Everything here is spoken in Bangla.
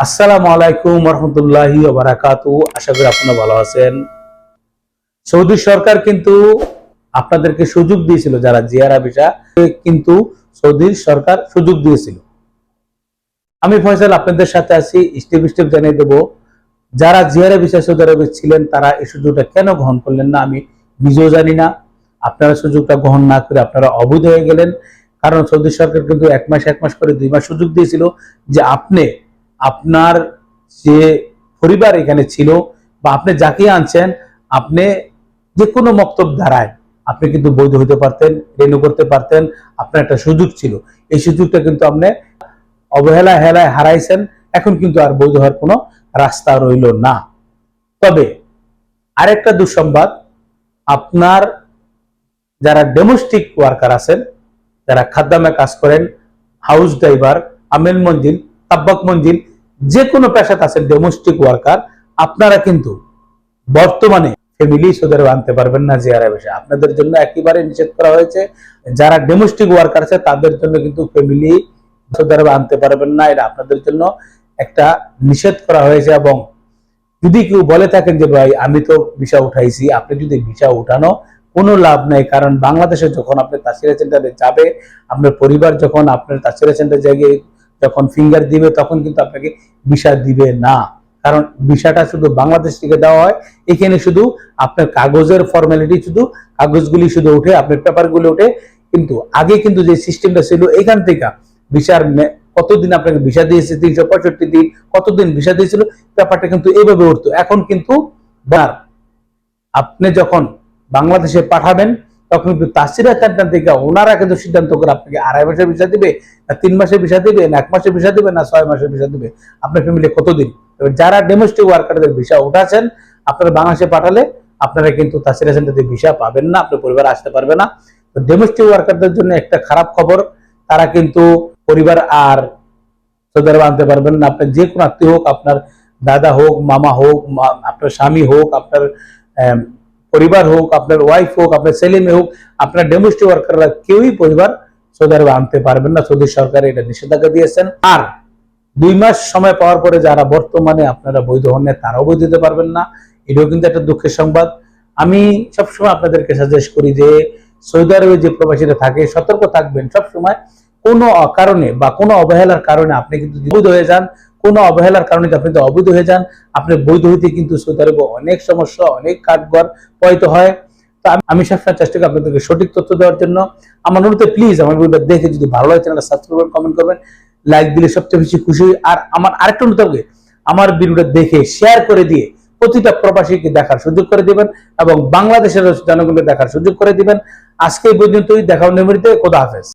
আসসালামু আলাইকুম রহমতুল্লাহি আশা করি আপনারা ভালো আছেন। সৌদি সরকার কিন্তু আপনাদেরকে সুযোগ দিয়েছিল, যারা জিয়ারা ভিসা কিন্তু সৌদির সরকার সুযোগ দিয়েছিল। আমি ফয়সাল, আপনাদের সাথে আছি, স্টেপ স্টেপ জানিয়ে দেব। যারা জিয়ারা ভিসা সৌদি আরবে ছিলেন, তারা এই সুযোগটা কেন গ্রহণ করলেন না, আমি নিজেও জানি না। আপনারা সুযোগটা গ্রহণ না করে আপনারা অবৈধ হয়ে গেলেন। কারণ সৌদি সরকার কিন্তু এক মাস এক মাস করে দুই মাস সুযোগ দিয়েছিল যে আপনি আপনার যে পরিবার এখানে ছিল বা আপনি যাকে আনছেন, আপনি যে কোনো মক্তব দ্বারায় আপনি কিন্তু বৈধ হতে পারতেন রেনু করতে পারতেন, আপনার একটা সুযোগ ছিল। এই সুযোগটা কিন্তু আপনি অবহেলা হেলায় হারাইছেন, এখন কিন্তু আর বৈধ হওয়ার কোনো রাস্তা রইল না। তবে আরেকটা দুঃসংবাদ, আপনার যারা ডোমেস্টিক ওয়ার্কার আছেন, যারা খাদ্যামে কাজ করেন হাউস ড্রাইভার আমেল মঞ্জিল, তাব্বাক মঞ্জিল যে কোনো পেশাতে আছেন ডোমেস্টিক ওয়ার্কার আপনারা কিন্তু বর্তমানে ফ্যামিলি সুদের আনতে পারবেন না জিয়ারা বেশি। আপনাদের জন্য একেবারে নিষেধ করা হয়েছে, যারা ডোমেস্টিক ওয়ার্কার আছে, তাদের জন্য কিন্তু ফ্যামিলি সুদের আনতে পারবেন না। এটা আপনাদের জন্য একটা নিষেধ করা হয়েছে এবং যদি কেউ বলে থাকেন যে, ভাই, আমি তো ভিসা উঠাইছি, আপনি যদি ভিসা উঠানো, কোনো লাভ নাই। কারণ বাংলাদেশে যখন আপনি তাসিরা সেন্টারে যাবে, আপনার পরিবার যখন আপনার তাসিরা সেন্টার জায়গায় যখন ফিঙ্গার দিবে, তখন কিন্তু আপনাকে ভিসা দিবে না। কারণ ভিসাটা শুধু বাংলাদেশ থেকে দেওয়া হয়। এখানে শুধু আপনার কাগজের ফর্মালিটি শুধু কাগজগুলি শুধু উঠে আপনার পেপারগুলো উঠে কিন্তু আগে কিন্তু যে সিস্টেমটা ছিল, এখান থেকে ভিসার কতদিন আপনাকে ভিসা দিয়েছে? তিনশো পঁয়ষট্টি দিন। কতদিন ভিসা দিয়েছিল? ব্যাপারটা কিন্তু এইভাবে উঠতো। এখন কিন্তু আপনি যখন বাংলাদেশে পাঠাবেন তখন কিন্তু তাসিরা সেন্টার থেকে ওনারা কিন্তু সিদ্ধান্ত করে আপনাকে আড়াই মাসের ভিসা দিবে, না তিন মাসের ভিসা দিবে, না এক মাসের ভিসা দিবে, না ছয় মাসের ভিসা দিবে। আপনার ফ্যামিলি কতদিন? তবে যারা ডোমেস্টিক ওয়ার্কারদের ভিসা উঠাচ্ছেন, আপনারা বাংলাদেশে পাঠালে আপনারা কিন্তু তাসিরা সেন্টার ভিসা পাবেন না, আপনার পরিবার আসতে পারবে না। তো ডোমেস্টিক ওয়ার্কারদের জন্য একটা খারাপ খবর, তারা কিন্তু পরিবার আর সৌদি আরবে আনতে পারবেন না। আপনার যে কোনো আত্মীয় হোক, আপনার দাদা হোক, মামা হোক আপনার স্বামী হোক, আপনার পরিবার হোক আপনার ওয়াইফ হোক আপনার ছেলে মেয়ে হোক আপনার ডোমেস্টিক ওয়ার্কাররা কেউই পরিবার সৌদি আরবে আনতে পারবেন না। সৌদি সরকার এটা নিষেধাজ্ঞা দিয়েছেন। আর দুই মাস সময় পাওয়ার পরে যারা বর্তমানে আপনারা বৈধ হন না, তারাও বৈধ দিতে পারবেন না। এটাও কিন্তু একটা দুঃখের সংবাদ। আমি সবসময় আপনাদেরকে সাজেস্ট করি যে সৌদি আরবে যে প্রবাসীরা থাকে সতর্ক থাকবেন। সবসময় কোনো কারণে বা কোনো অবহেলার কারণে আপনি কিন্তু বৈধ হয়ে যান। কোনো অবহেলার কারণে আপনি যদি অবৈধ হয়ে যান, আপনি বৈধ হইতে কিন্তু সৌদি আরবে অনেক সমস্যা, অনেক কাঠগড় পয়িত হয়। তো আমি- সবসময় চেষ্টা করি আপনাদেরকে সঠিক তথ্য দেওয়ার জন্য। আমার অনুরোধে প্লিজ আমার ভিডিওটা দেখে যদি ভালো লাগে চ্যানেলটা সাবস্ক্রাইব করবেন কমেন্ট করবেন লাইক দিলে সবচেয়ে বেশি খুশি। আর আমার আরেকটা অনুরোধ থাকবে, আমার ভিডিওটা দেখে শেয়ার করে দিয়ে প্রতিটা প্রবাসীকে দেখার সুযোগ করে দিবেন এবং বাংলাদেশের জনগণকে দেখার সুযোগ করে দিবেন। আজকে পর্যন্তই, দেখা নিয়মিত খোদা হাফেজ।